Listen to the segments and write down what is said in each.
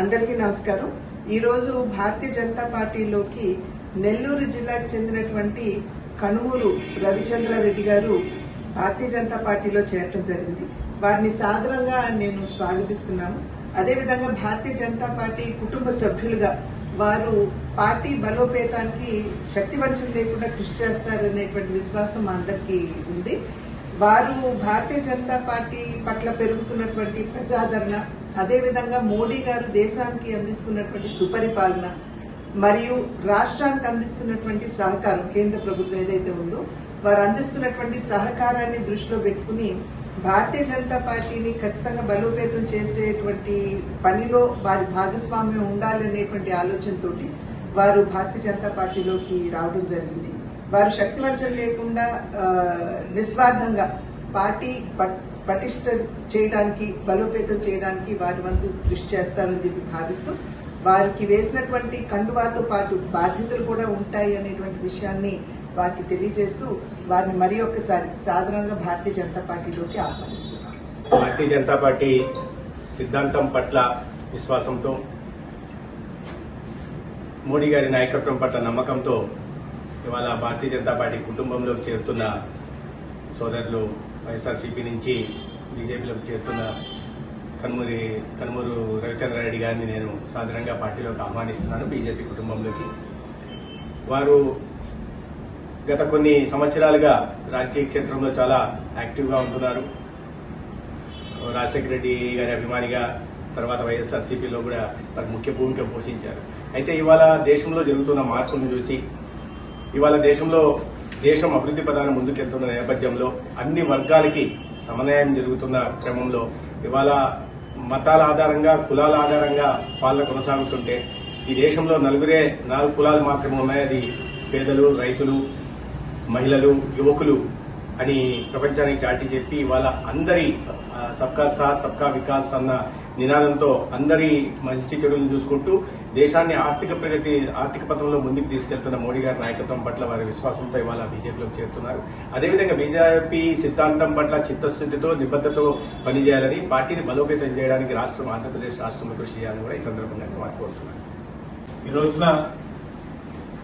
అందరికీ నమస్కారం. ఈరోజు భారతీయ జనతా పార్టీలోకి నెల్లూరు జిల్లాకు చెందినటువంటి కనుమూరు రవిచంద్రారెడ్డి గారు భారతీయ జనతా పార్టీలో చేరటం జరిగింది. వారిని సాదరంగా నేను స్వాగతిస్తున్నాను. అదేవిధంగా భారతీయ జనతా పార్టీ కుటుంబ సభ్యులుగా వారు పార్టీ బలోపేతానికి శక్తివంచం లేకుండా కృషి చేస్తారనేటువంటి విశ్వాసం మా అందరికీ ఉంది. వారు భారతీయ జనతా పార్టీ పట్ల పెరుగుతున్నటువంటి ప్రజాదరణ అదేవిధంగా మోడీ గారు దేశానికి అందిస్తున్నటువంటి సుపరిపాలన మరియు రాష్ట్రానికి అందిస్తున్నటువంటి సహకారం కేంద్ర ప్రభుత్వం ఏదైతే ఉందో వారు అందిస్తున్నటువంటి సహకారాన్ని దృష్టిలో పెట్టుకుని భారతీయ జనతా పార్టీని ఖచ్చితంగా బలోపేతం చేసేటువంటి పనిలో వారి భాగస్వామ్యం ఉండాలనేటువంటి ఆలోచనతోటి వారు భారతీయ జనతా పార్టీలోకి రావడం జరిగింది. వారు శక్తి వంచన లేకుండా నిస్వార్థంగా పార్టీ పట్- పటిష్ట చేయడానికి బలోపేతం చేయడానికి వారి వంతు కృషి చేస్తారని చెప్పి భావిస్తూ వారికి వేసినటువంటి కండువాతో పాటు బాధ్యతలు కూడా ఉంటాయి అనేటువంటి విషయాన్ని వారికి తెలియజేస్తూ వారిని మరి ఒక్కసారి సాధారణంగా భారతీయ జనతా పార్టీలోకి ఆహ్వానిస్తున్నాం. భారతీయ జనతా పార్టీ సిద్ధాంతం పట్ల విశ్వాసంతో మోడీ గారి నాయకత్వం పట్ల నమ్మకంతో ఇవాళ భారతీయ జనతా పార్టీ కుటుంబంలోకి చేరుతున్న సోదరులు వైఎస్ఆర్సీపీ నుంచి బీజేపీలోకి చేరుతున్న కనుమూరి కనుమూరు రవిచంద్రారెడ్డి గారిని నేను సాధారణంగా పార్టీలోకి ఆహ్వానిస్తున్నాను బీజేపీ కుటుంబంలోకి. వారు గత కొన్ని సంవత్సరాలుగా రాజకీయ క్షేత్రంలో చాలా యాక్టివ్గా ఉంటున్నారు. రాజశేఖర రెడ్డి గారి అభిమానిగా తర్వాత వైఎస్ఆర్సీపీలో కూడా వారు ముఖ్య భూమిక పోషించారు. అయితే ఇవాళ దేశంలో జరుగుతున్న మార్పులను చూసి ఇవాళ దేశంలో దేశం అభివృద్ధి ప్రధానం ముందుకెళ్తున్న నేపథ్యంలో అన్ని వర్గాలకి సమన్వయం జరుగుతున్న క్రమంలో ఇవాళ మతాల ఆధారంగా కులాల ఆధారంగా పాలన కొనసాగుతుంటే ఈ దేశంలో నలుగురే నాలుగు కులాలు మాత్రమే ఉన్నాయి. అది పేదలు రైతులు మహిళలు యువకులు అని ప్రపంచానికి చాటి చెప్పి ఇవాళ అందరి సబ్కా సాత్ సబ్కా వికాస్ అన్న నినాదంతో అందరి మంచి చెడులను చూసుకుంటూ దేశాన్ని ఆర్థిక ప్రగతి ఆర్థిక పథంలో ముందుకు తీసుకెళ్తున్న మోడీ గారి నాయకత్వం పట్ల వారి విశ్వాసంతో ఇవాళ బీజేపీలోకి చేరుతున్నారు. అదేవిధంగా బీజేపీ సిద్ధాంతం పట్ల చిత్తశుద్ధితో నిబద్ధతతో పనిచేయాలని పార్టీని బలోపేతం చేయడానికి రాష్ట్రం ఆంధ్రప్రదేశ్ రాష్ట్రంలో కృషి చేయాలని కూడా ఈ సందర్భంగా నేను వారు కోరుతున్నాను ఈ రోజున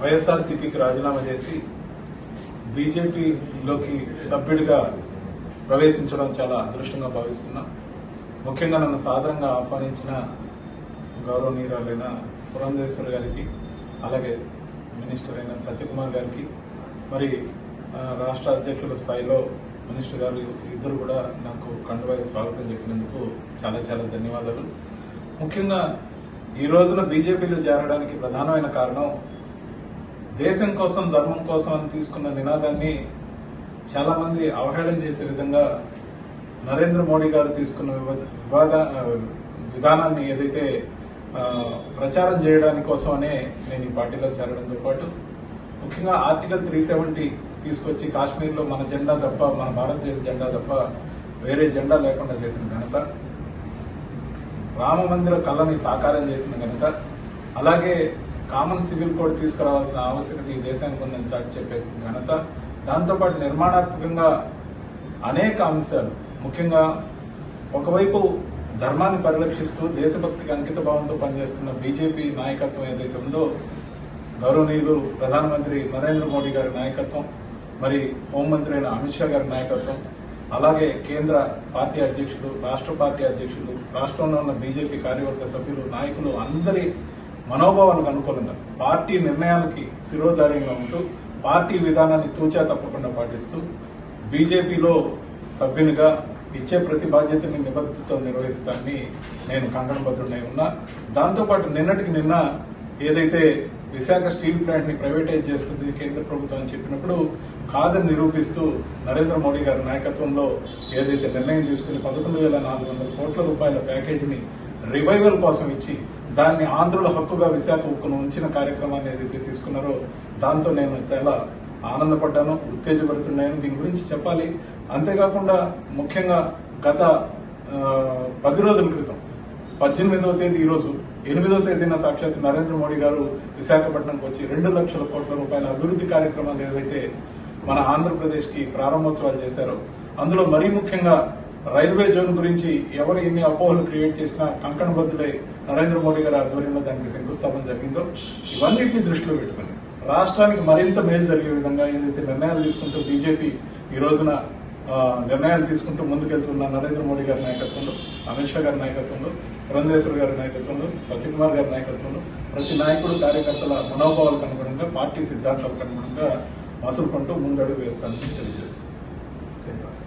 వైఎస్ఆర్సీపీకి రాజీనామా చేసి బీజేపీలోకి సభ్యుడిగా ప్రవేశించడం చాలా అదృష్టంగా భావిస్తున్నా. ముఖ్యంగా నన్ను సాధారణంగా ఆహ్వానించిన గౌరవనీయురాలైన పురంధేశ్వర్ గారికి అలాగే మినిస్టర్ అయిన సత్యకుమార్ గారికి మరి రాష్ట్ర అధ్యక్షుల స్థాయిలో మినిస్టర్ గారు ఇద్దరు కూడా నాకు కండువాయి స్వాగతం చెప్పినందుకు చాలా చాలా ధన్యవాదాలు. ముఖ్యంగా ఈ రోజున బీజేపీలో చేరడానికి ప్రధానమైన కారణం దేశం కోసం ధర్మం కోసం అని తీసుకున్న నినాదాన్ని చాలా మంది అవహేళన చేసే విధంగా నరేంద్ర మోడీ గారు తీసుకున్న వివాద- వివాద విధానాన్ని ఏదైతే ప్రచారం చేయడానికి కోసమనే నేను ఈ పార్టీలో చేరడంతో పాటు ముఖ్యంగా ఆర్టికల్ త్రీ సెవెంటీ తీసుకొచ్చి కాశ్మీర్లో మన జెండా తప్ప మన భారతదేశ జెండా తప్ప వేరే జెండా లేకుండా చేసిన ఘనత రామ మందిర కళని సాకారం చేసిన ఘనత అలాగే కామన్ సివిల్ కోడ్ తీసుకురావాల్సిన ఆవశ్యకత ఈ దేశానికి ఉందని చాటి చెప్పే ఘనత దాంతోపాటు నిర్మాణాత్మకంగా అనేక అంశాలు. ముఖ్యంగా ఒకవైపు ధర్మాన్ని పరిరక్షిస్తూ దేశభక్తికి అంకిత భావంతో పనిచేస్తున్న బీజేపీ నాయకత్వం ఏదైతే ఉందో గౌరవనీయులు ప్రధానమంత్రి నరేంద్ర మోడీ గారి నాయకత్వం మరి హోంమంత్రి అయిన అమిత్ షా గారి నాయకత్వం అలాగే కేంద్ర పార్టీ అధ్యక్షులు రాష్ట్ర పార్టీ అధ్యక్షులు రాష్ట్రంలో ఉన్న బీజేపీ కార్యవర్గ సభ్యులు నాయకులు అందరి మనోభావాలకు అనుకూలంగా పార్టీ నిర్ణయాలకి శిరోధార్యంగా ఉంటూ పార్టీ విధానాన్ని తూచా తప్పకుండా పాటిస్తూ బీజేపీలో సభ్యునిగా ఇచ్చే ప్రతి బాధ్యతని నిబద్ధతో నిర్వహిస్తానని నేను కంకణబద్ధుడై ఉన్నా. దాంతోపాటు నిన్నటికి నిన్న ఏదైతే విశాఖ స్టీల్ ప్లాంట్ని ప్రైవేటైజ్ చేస్తుంది కేంద్ర ప్రభుత్వం అని చెప్పినప్పుడు కాదని నిరూపిస్తూ నరేంద్ర మోడీ గారి నాయకత్వంలో ఏదైతే నిర్ణయం తీసుకుని పదకొండు వేల నాలుగు వందల కోట్ల రూపాయల ప్యాకేజీని రివైవల్ కోసం ఇచ్చి దాన్ని ఆంధ్రుల హక్కుగా విశాఖ ఉక్కును ఉంచిన కార్యక్రమాన్ని ఏదైతే తీసుకున్నారో దాంతో నేను చాలా ఆనందపడ్డాను ఉత్తేజపడుతున్నాను దీని గురించి చెప్పాలి. అంతేకాకుండా ముఖ్యంగా గత పది రోజుల క్రితం పద్దెనిమిదవ తేదీ ఈరోజు ఎనిమిదవ తేదీన సాక్షాత్ నరేంద్ర మోడీ గారు విశాఖపట్నంకి వచ్చి రెండు లక్షల కోట్ల రూపాయల అభివృద్ధి కార్యక్రమాలు ఏవైతే మన ఆంధ్రప్రదేశ్కి ప్రారంభోత్సవాలు చేశారో అందులో మరీ ముఖ్యంగా రైల్వే జోన్ గురించి ఎవరు ఎన్ని అపోహలు క్రియేట్ చేసినా కంకణబద్దులై నరేంద్ర మోడీ గారి ఆధ్వర్యంలో దానికి శంకుస్థాపన జరిగిందో ఇవన్నింటినీ దృష్టిలో పెట్టుకుని రాష్ట్రానికి మరింత మేలు జరిగే విధంగా ఏదైతే నిర్ణయాలు తీసుకుంటూ బీజేపీ ఈ రోజున నిర్ణయాలు తీసుకుంటూ ముందుకెళ్తున్న నరేంద్ర మోడీ గారి నాయకత్వంలో అమిత్ షా గారి నాయకత్వంలో పురంధేశ్వర్ గారి నాయకత్వంలో సత్యకుమార్ గారి నాయకత్వంలో ప్రతి నాయకుడు కార్యకర్తల మనోభావాలకు అనుగుణంగా పార్టీ సిద్ధాంతాలకు అనుగుణంగా మసులుకుంటూ ముందడుగు వేస్తానని తెలియజేస్తుంది